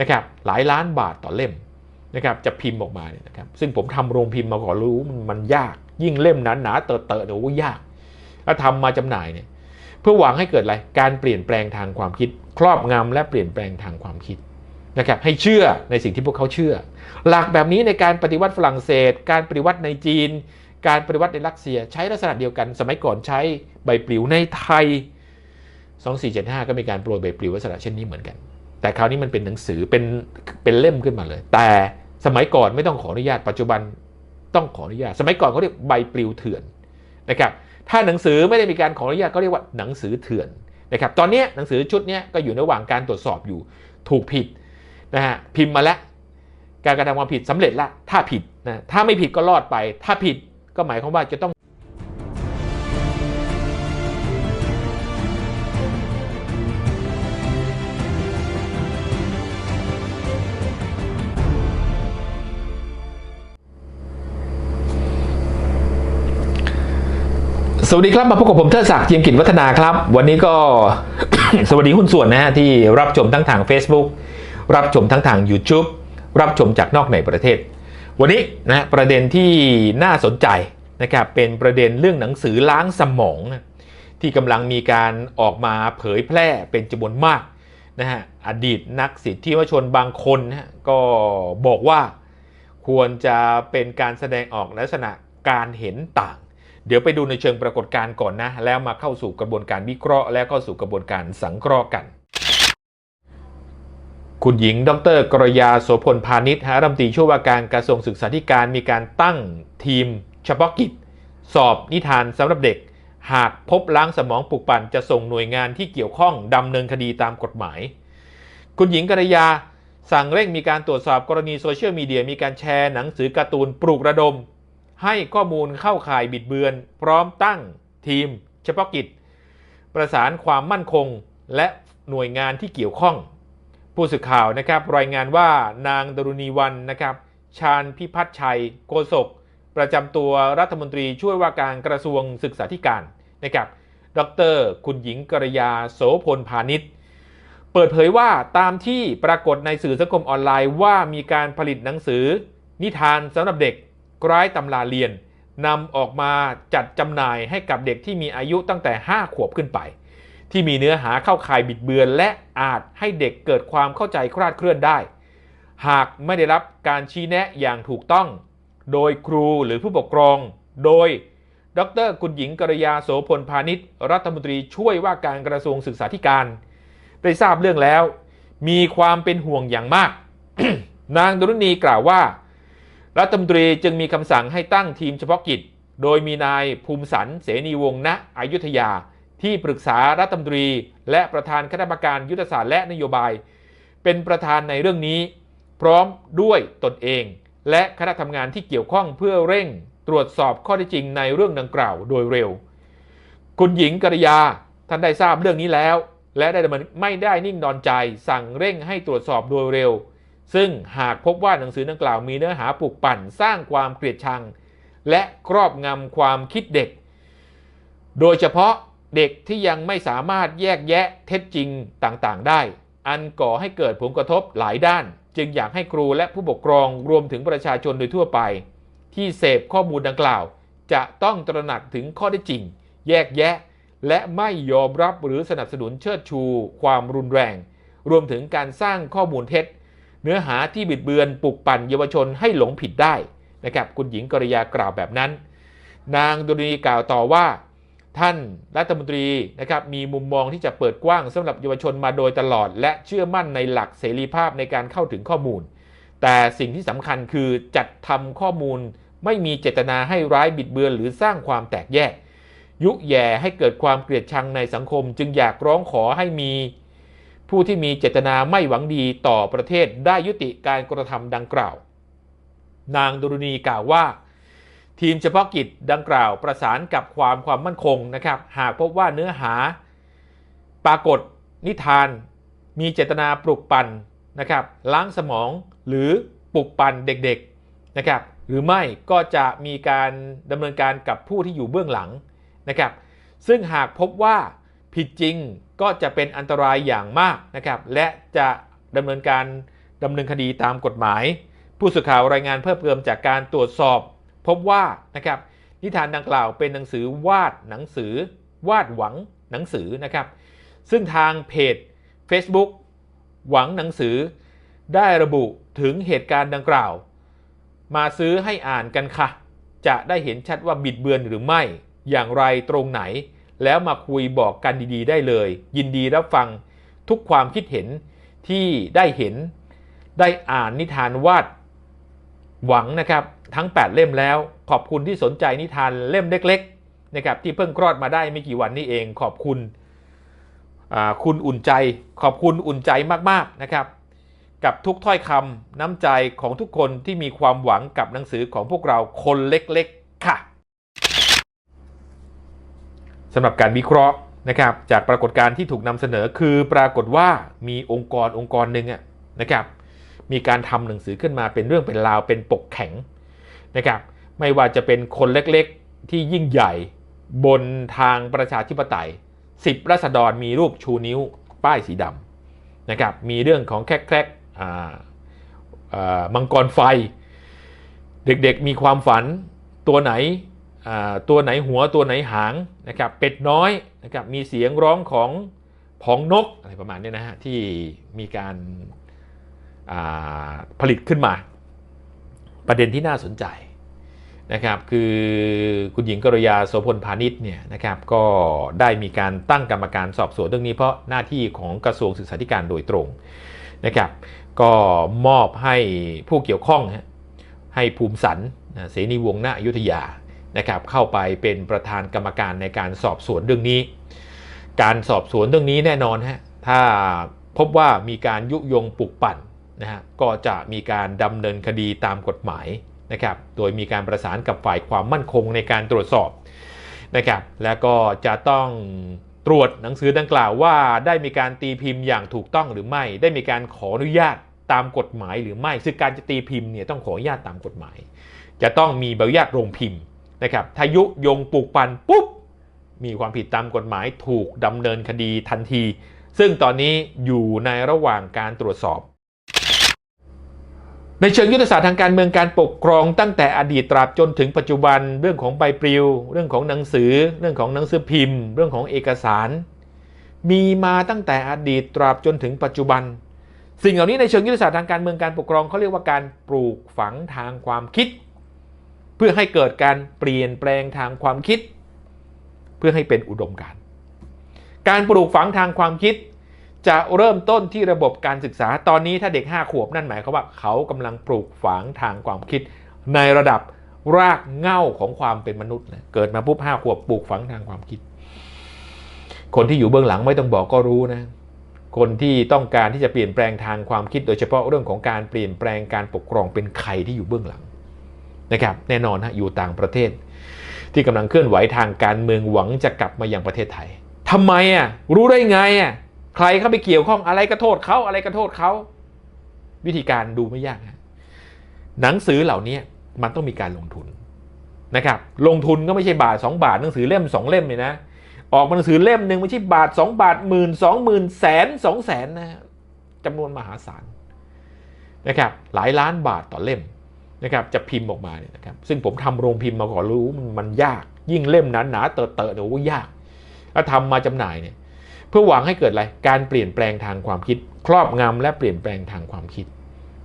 นะครับหลายล้านบาทต่อเล่มนะครับจะพิมพ์ออกมาเนี่ยนะครับซึ่งผมทำโรงพิมพ์มาก่อนรู้มันยาก ยิ่งเล่มหนาหนาๆเตอะเตอะเนี่ยโอ้ยากแล้วทำมาจำหน่ายเนี่ยเพื่อหวังให้เกิดอะไรการเปลี่ยนแปลงทางความคิด ครอบงำและเปลี่ยนแปลงทางความคิดนะครับให้เชื่อในสิ่งที่พวกเขาเชื่อ หลักแบบนี้ในการปฏิวัติฝรั่งเศส การปฏิวัติในจีน การปฏิวัติในรัสเซีย ใช้ลักษณะเดียวกัน สมัยก่อนใช้ใบปลิวในไทย 2475 ก็มีการโปรยใบปลิวลักษณะเช่นนี้เหมือนกัน แต่คราวนี้มันเป็นหนังสือเป็นเป็นเล่มขึ้นมาเลย แต่สมัยก่อนไม่ต้องขออนุญาตปัจจุบันต้องขออนุญาต สมัยก่อนเขาเรียกใบปลิวเถื่อนนะครับถ้าหนังสือไม่ได้มีการขออนุญาตก็เรียกว่าหนังสือเถื่อนนะครับตอนนี้หนังสือชุดนี้ก็อยู่ระหว่างการตรวจสอบอยู่ถูกผิดนะฮะพิมพ์มาแล้ว การกระทำความผิดสำเร็จละถ้าผิดนะถ้าไม่ผิดก็รอดไป ถ้าผิดก็หมายความว่าจะต้อง สวัสดีครับมาพบกับผมเทิดศักดิ์เจียมกิจวัฒนาครับ วันนี้ก็สวัสดีหุ้นส่วนนะฮะที่รับชมทั้งทาง Facebook รับชมทั้งทาง YouTube รับชมจากนอกในประเทศ วันนี้นะประเด็นที่น่าสนใจนะครับเป็นประเด็นเรื่องหนังสือล้างสมอง ที่กำลังมีการออกมาเผยแพร่เป็นจำนวนมากนะฮะอดีตนักสิทธิมชนบางคนนะก็บอกว่าควรจะเป็นการแสดงออกลักษณะการเห็นต่าง เดี๋ยวไปดูในเชิงปรากฏการณ์ก่อนนะ แล้วมาเข้าสู่กระบวนการวิเคราะห์ แล้วก็สู่กระบวนการสังเคราะห์กัน คุณหญิง ดรกรยาโสพลพาณิชย์ฮะรัฐมนตรีช่วยว่าการกระทรวงศึกษาธิการมีการตั้งทีม เฉพาะกิจ สอบนิทานสำหรับเด็ก หากพบล้างสมองปลุกปั่นจะส่งหน่วยงานที่เกี่ยวข้องดำเนินคดีตามกฎหมาย คุณหญิงกรยาสั่งเร่งมีการตรวจสอบกรณีโซเชียลมีเดียมีการแชร์หนังสือการ์ตูนปลุกระดม ให้ข้อมูลเข้าข่ายบิดเบือน พร้อมตั้งทีม เฉพาะกิจ ประสานความมั่นคงและหน่วยงานที่เกี่ยวข้อง ผู้สื่อข่าวนะครับรายงานว่านางดรุณีวันนะครับ ชาญพิพัฒชัย โกศก ประจำตัวรัฐมนตรีช่วยว่าการกระทรวงศึกษาธิการนะครับดร คุณหญิงกรยาโสพลพาณิชย์ เปิดเผยว่าตามที่ปรากฏในสื่อสังคมออนไลน์ว่ามีการผลิตหนังสือ นิทานสำหรับเด็ก ร้ายตำราเรียนนำออกมาจัดจำหน่ายให้กับเด็กที่มีอายุตั้งแต่ 5 ขวบขึ้นไป ที่มีเนื้อหาเข้าข่ายบิดเบือน และอาจให้เด็กเกิดความเข้าใจคลาดเคลื่อนได้ หากไม่ได้รับการชี้แนะอย่างถูกต้อง โดยครูหรือผู้ปกครอง โดย ดรคุณหญิงกรยาโสพลพาณิชย์รัฐมนตรีช่วยว่าการกระทรวงศึกษาธิการ ได้ทราบเรื่องแล้ว มีความเป็นห่วงอย่างมาก นางดรุณีกล่าวว่า รัฐมนตรีจึงมีคำสั่งให้ตั้งทีมเฉพาะกิจ โดยมีนายภูมิสันเสนีวงศ์ณอยุธยา ที่ปรึกษารัฐมนตรี และประธานคณะกรรมการยุทธศาสตร์และนโยบาย เป็นประธานในเรื่องนี้ พร้อมด้วยตนเอง และคณะทำงานที่เกี่ยวข้องเพื่อเร่ง ตรวจสอบข้อเท็จจริงในเรื่องดังกล่าวโดยเร็ว คุณหญิงกริยาท่านได้ทราบเรื่องนี้แล้ว และได้ไม่ได้นิ่งนอนใจ สั่งเร่งให้ตรวจสอบโดยเร็ว ซึ่งหากพบว่าหนังสือดังกล่าวมีเนื้อหาปลุกปั่นสร้างความเกลียดชัง และครอบงำความคิดเด็ก โดยเฉพาะเด็กที่ยังไม่สามารถแยกแยะเท็จจริงต่างๆ ได้ อันก่อให้เกิดผลกระทบหลายด้าน จึงอยากให้ครูและผู้ปกครองรวมถึงประชาชนโดยทั่วไป ที่เสพข้อมูลดังกล่าว จะต้องตระหนักถึงข้อได้จริง แยกแยะ และไม่ยอมรับหรือสนับสนุนเชิดชู ความรุนแรง รวมถึงการสร้างข้อมูลเท็จ เนื้อหาที่บิดเบือนปลุกปั่นเยาวชนให้หลงผิดได้นะครับคุณหญิงกริยากล่าวแบบนั้น นางดุรีกล่าวต่อว่า ท่านรัฐมนตรีนะครับมีมุมมองที่จะเปิดกว้างสำหรับเยาวชนมาโดยตลอด และเชื่อมั่นในหลักเสรีภาพในการเข้าถึงข้อมูล แต่สิ่งที่สำคัญคือจัดทำข้อมูลไม่มีเจตนาให้ร้ายบิดเบือนหรือสร้างความแตกแยก ยุแย่ให้เกิดความเกลียดชังในสังคม จึงอยากร้องขอให้มี ผู้ที่มีเจตนาไม่หวังดีต่อประเทศได้ยุติการกระทำดังกล่าว นางดุรณีกล่าวว่า ทีมเฉพาะกิจดังกล่าวประสานกับความความมั่นคงนะครับ หากพบว่าเนื้อหา ปรากฏนิทาน มีเจตนาปลุกปั่นนะครับ ล้างสมองหรือปลุกปั่นเด็กๆนะครับ หรือไม่ก็จะมีการดำเนินการกับผู้ที่อยู่เบื้องหลังนะครับ ซึ่งหากพบว่า ผิดจริงก็จะเป็นอันตรายอย่างมากนะครับ และจะดำเนินการดำเนินคดีตามกฎหมาย ผู้สื่อข่าวรายงานเพิ่มเติมจากการตรวจสอบ พบว่านะครับนิทานดังกล่าวเป็นหนังสือวาดหนังสือ วาดหวังหนังสือนะครับ ซึ่งทางเพจ Facebook หวังหนังสือ ได้ระบุถึงเหตุการณ์ดังกล่าว มาซื้อให้อ่านกันค่ะ จะได้เห็นชัดว่าบิดเบือนหรือไม่ อย่างไรตรงไหน แล้วมาคุยบอกกันดีๆ ได้เลย ยินดีรับฟังทุกความคิดเห็นที่ได้เห็น ได้อ่านนิทานวาดหวังนะครับทั้ง 8 เล่มแล้ว ขอบคุณที่สนใจนิทานเล่มเล็กๆนะครับที่เพิ่งคลอดมาได้ไม่กี่วันนี้เอง ขอบคุณคุณอุ่นใจ ขอบคุณอุ่นใจมากๆนะครับ กับทุกถ้อยคำน้ำใจของทุกคนที่มีความหวังกับหนังสือของพวกเราคนเล็กๆค่ะ สำหรับการวิเคราะห์นะครับจากปรากฏการณ์ที่ถูกนำเสนอคือปรากฏว่ามีองค์กรองค์กรหนึ่งนะครับมีการทำหนังสือขึ้นมาเป็นเรื่องเป็นราวเป็นปกแข็งนะครับไม่ว่าจะเป็นคนเล็กๆที่ยิ่งใหญ่บนทางประชาธิปไตย10รัษฎรมีรูปชูนิ้วป้ายสีดำนะครับมีเรื่องของแคกแคกมังกรไฟ เด็กๆมีความฝันตัวไหน ตัวไหนหัวตัวไหนหางนะครับเป็ดน้อยนะครับมีเสียงร้องของผองนกอะไรประมาณนี้นะฮะที่มีการาผลิตขึ้นมา ประเด็นที่น่าสนใจนะครับคือคุณหญิงกรยาโสพลพาณิชย์เนี่ยนะครับก็ได้มีการตั้งกรรมการสอบสวนเรื่องนี้เพราะหน้าที่ของกระทรวงศึกษาธิการโดยตรงนะครับก็มอบให้ผู้เกี่ยวข้องให้ภูมิสันเสนีวงศ์ณอยุธยา นะครับเข้าไปเป็นประธานกรรมการในการสอบสวนเรื่องนี้ การสอบสวนเรื่องนี้แน่นอนฮะถ้าพบว่ามีการยุยงปลุกปั่นนะฮะก็จะมีการดำเนินคดีตามกฎหมายนะครับโดยมีการประสานกับฝ่ายความมั่นคงในการตรวจสอบนะครับแล้วก็จะต้องตรวจหนังสือดังกล่าวว่าได้มีการตีพิมพ์อย่างถูกต้องหรือไม่ ได้มีการขออนุญาตตามกฎหมายหรือไม่ซึ่งการจะตีพิมพ์เนี่ยต้องขออนุญาตตามกฎหมาย จะต้องมีใบอนุญาตโรงพิมพ์ นะครับถ้ายุยงปลูกปั่นปุ๊บ มีความผิดตามกฎหมายถูกดำเนินคดีทันที ซึ่งตอนนี้อยู่ในระหว่างการตรวจสอบ ในเชิงยุทธศาสตร์ทางการเมืองการปกครองตั้งแต่อดีตตราบจนถึงปัจจุบัน เรื่องของใบปลิว เรื่องของหนังสือ เรื่องของหนังสือพิมพ์ เรื่องของเอกสาร มีมาตั้งแต่อดีตตราบจนถึงปัจจุบัน สิ่งเหล่านี้ในเชิงยุทธศาสตร์ทางการเมืองการปกครองเขาเรียกว่าการปลูกฝังทางความคิด เพื่อให้เกิดการเปลี่ยนแปลงทางความคิด เพื่อให้เป็นอุดมการ การปลูกฝังทางความคิด จะเริ่มต้นที่ระบบการศึกษาตอนนี้ถ้าเด็ก 5 ขวบนั่นหมายความว่าเขากำลังปลูกฝังทางความคิด ในระดับรากเหง้าของความเป็นมนุษย์นะเกิดมาปุ๊บ5ขวบปลูกฝังทางความคิด คนที่อยู่เบื้องหลังไม่ต้องบอกก็รู้นะคนที่ต้องการที่จะเปลี่ยนแปลงทางความคิด โดยเฉพาะเรื่องของการเปลี่ยนแปลงการปกครองเป็นใครที่อยู่เบื้องหลัง นะครับแน่นอนฮะอยู่ต่างประเทศ ที่กำลังเคลื่อนไหวทางการเมืองหวังจะกลับมายังประเทศไทยทำไมอะรู้ได้ไงอะใครเข้าไปเกี่ยวข้องอะไรก็โทษเขาอะไรก็โทษเขาวิธีการดูไม่ยากฮะหนังสือเหล่านี้มันต้องมีการลงทุนนะครับลงทุนก็ไม่ใช่บาท 2 บาทหนังสือเล่ม 2 เล่มเลยนะออกหนังสือเล่มหนึ่งไม่ใช่บาท 2 บาทหมื่นสองหมื่นแสนสองแสนนะจำนวนมหาศาลนะครับหลายล้านบาทต่อเล่ม นะครับจะพิมพ์ออกมาเนี่ยนะครับซึ่งผมทำโรงพิมพ์มาก่อนรู้มันมันยาก ยิ่งเล่มหนาหนาๆเตอะเตอะเนี่ยโอ้ยากแล้วทำมาจำหน่ายเนี่ยเพื่อหวังให้เกิดอะไรการเปลี่ยนแปลงทางความคิด ครอบงำและเปลี่ยนแปลงทางความคิด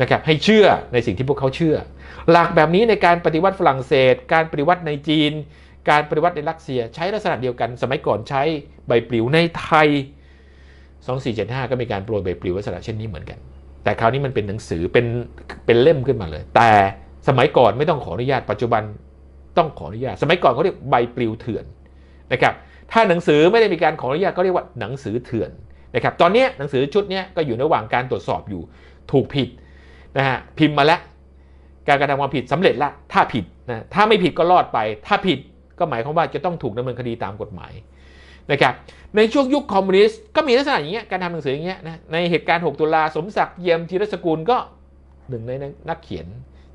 นะครับให้เชื่อในสิ่งที่พวกเขาเชื่อ หลักแบบนี้ในการปฏิวัติฝรั่งเศส การปฏิวัติในจีน การปฏิวัติในรัสเซีย ใช้ลักษณะเดียวกัน สมัยก่อนใช้ใบปลิวในไทย 2475 ก็มีการโปรยใบปลิวลักษณะเช่นนี้เหมือนกัน แต่คราวนี้มันเป็นหนังสือเป็นเป็นเล่มขึ้นมาเลย แต่ สมัยก่อนไม่ต้องขออนุญาตปัจจุบันต้องขออนุญาต สมัยก่อนเขาเรียกใบปลิวเถื่อนนะครับ ถ้าหนังสือไม่ได้มีการขออนุญาตก็เรียกว่าหนังสือเถื่อนนะครับ ตอนนี้หนังสือชุดนี้ก็อยู่ระหว่างการตรวจสอบอยู่ถูกผิดนะฮะพิมพ์มาแล้ว การกระทำความผิดสำเร็จล้วถ้าผิดนะถ้าไม่ผิดก็รอดไป ถ้าผิดก็หมายความว่าจะต้องถูกดำเนินคดีตามกฎหมายนะครับในช่วงยุคคอมมิวนิสต์ก็มีลักษณะอย่างเงี้ยการทำหนังสืออย่างเงี้ยนะในเหตุการณ์ 6 ตุลาสมศักดิ์เยี่ยมธีรสกุลก็หนึ่งในนักเขียน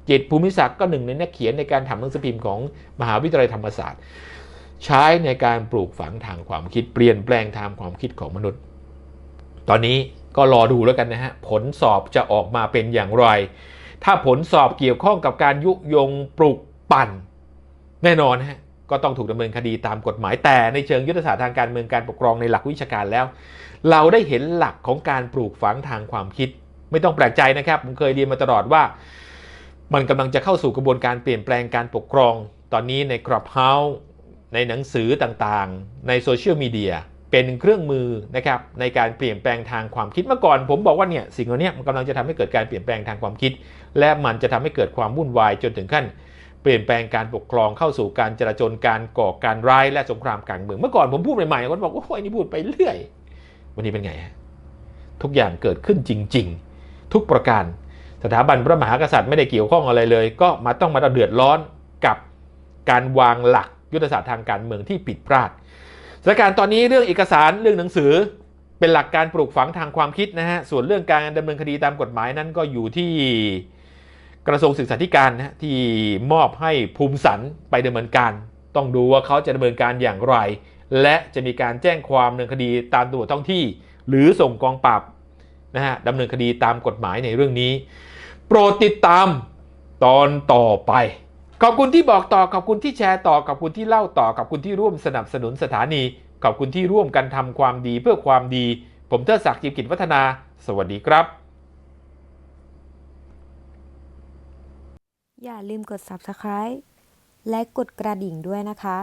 จิตภูมิศักดิ์ก็หนึ่งในนักเขียนในการทำหนังสือพิมพ์ของมหาวิทยาลัยธรรมศาสตร์ ใช้ในการปลูกฝังทางความคิดเปลี่ยนแปลงทางความคิดของมนุษย์ ตอนนี้ก็รอดูแล้วกันนะฮะผลสอบจะออกมาเป็นอย่างไร ถ้าผลสอบเกี่ยวข้องกับการยุยงปลุกปั่น แน่นอนฮะก็ต้องถูกดำเนินคดีตามกฎหมายแต่ในเชิงยุทธศาสตร์ทางการเมืองการปกครองในหลักวิชาการแล้ว เราได้เห็นหลักของการปลูกฝังทางความคิด ไม่ต้องแปลกใจนะครับผมเคยเรียนมาตลอดว่า มันกำลังจะเข้าสู่กระบวนการเปลี่ยนแปลงการปกครอง ตอนนี้ในคลับเฮาส์ในหนังสือต่างๆ ในโซเชียลมีเดียเป็นเครื่องมือนะครับในการเปลี่ยนแปลงทางความคิดเมื่อก่อน ผมบอกว่าเนี่ยสิ่งเหล่านี้มันกำลังจะทำให้เกิดการเปลี่ยนแปลงทางความคิด และมันจะทำให้เกิดความวุ่นวายจนถึงขั้น เปลี่ยนแปลงการปกครองเข้าสู่การจราจรการก่อการร้ายและสงครามกลางเมืองเมื่อก่อนผมพูดใหม่ๆคนบอกว่าโอ้ยนี่พูดไปเรื่อย วันนี้เป็นไงฮะทุกอย่างเกิดขึ้นจริง ๆ ทุกประการ สถาบันพระมหากษัตริย์ไม่ได้เกี่ยวข้องอะไรเลย ก็มาต้องมาเดือดร้อนกับการวางหลักยุทธศาสตร์ทางการเมืองที่ผิดพลาดสถานการณ์ตอนนี้เรื่องเอกสารเรื่องหนังสือเป็นหลักการปลูกฝังทางความคิดนะฮะ ส่วนเรื่องการดำเนินคดีตามกฎหมายนั้นก็อยู่ที่กระทรวงศึกษาธิการนะที่มอบให้ภูมิสันไปดำเนินการ ต้องดูว่าเขาจะดำเนินการอย่างไร และจะมีการแจ้งความดำเนินคดีตามตำรวท้องที่ หรือส่งกองปราบ นะฮะดำเนินคดีตามกฎหมายในเรื่องนี้ โปรดติดตามตอนต่อไป ขอบคุณที่บอกต่อขอบคุณที่แชร์ต่อขอบคุณที่เล่าต่อขอบคุณที่ร่วมสนับสนุนสถานี ขอบคุณที่ร่วมกันทำความดีเพื่อความดี ผมเทิดศักดิ์จิมกิจวัฒนา สวัสดีครับ อย่าลืมกด subscribe และกดกระดิ่งด้วยนะคะ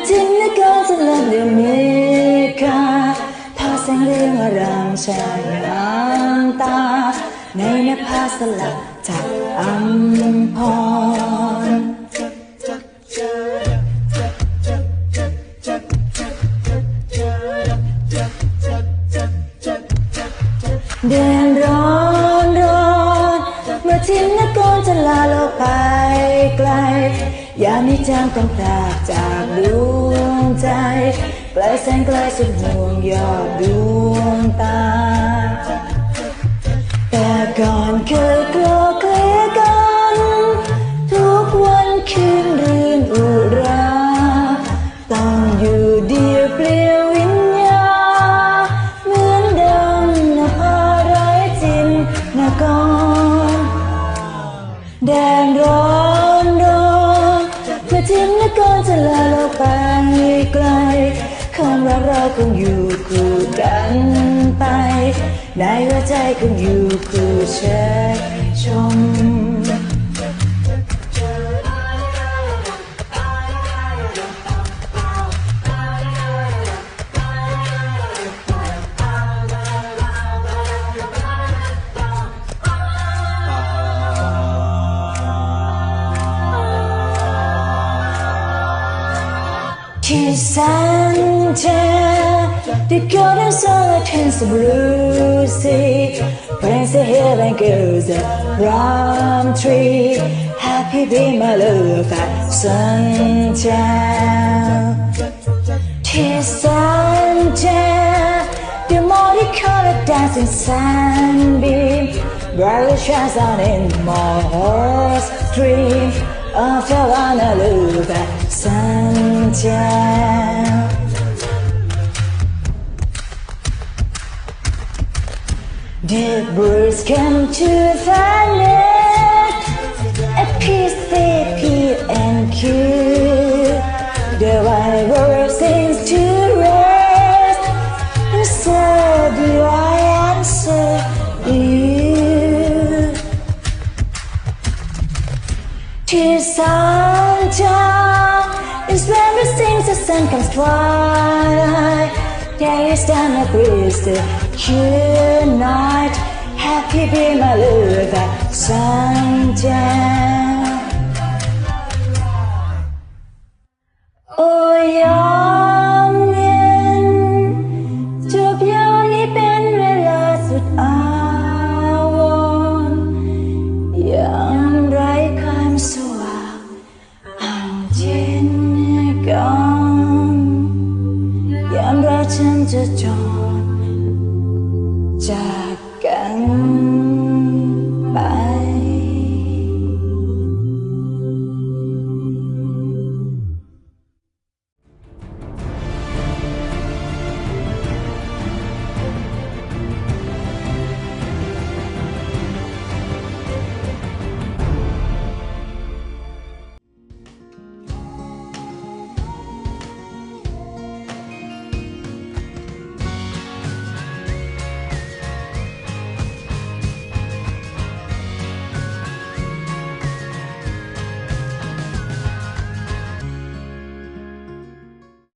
อนมาถึงนครสลับเดเมกาพาแสงเรืองอารามชายงามต ยามนี้จาโลกไปไกลอย่ามีจางต้องตากจากดวงใจไกลแสนไกลสุดห่วงยอดดวงตา แต่ก่อนเคยกลัวเคลียกัน ทุกวันคืน คงอยู่คู่กันไป ในหัวใจคงอยู่คู่เชยชม Kiss and The colors are the tints blue sea Prince the hill and goes a plum tree Happy be my love at sundown Tis sundown The multicolored dancing sunbeam Brightly shines on in my heart's dream I fell on a love at sundown The birds come to the At peace they pee and cue The wild bird sings to rest. And so do I answer you. To sundown is when we sing the sun comes twilight. There is done a breeze cute night. Happy be my love sundown.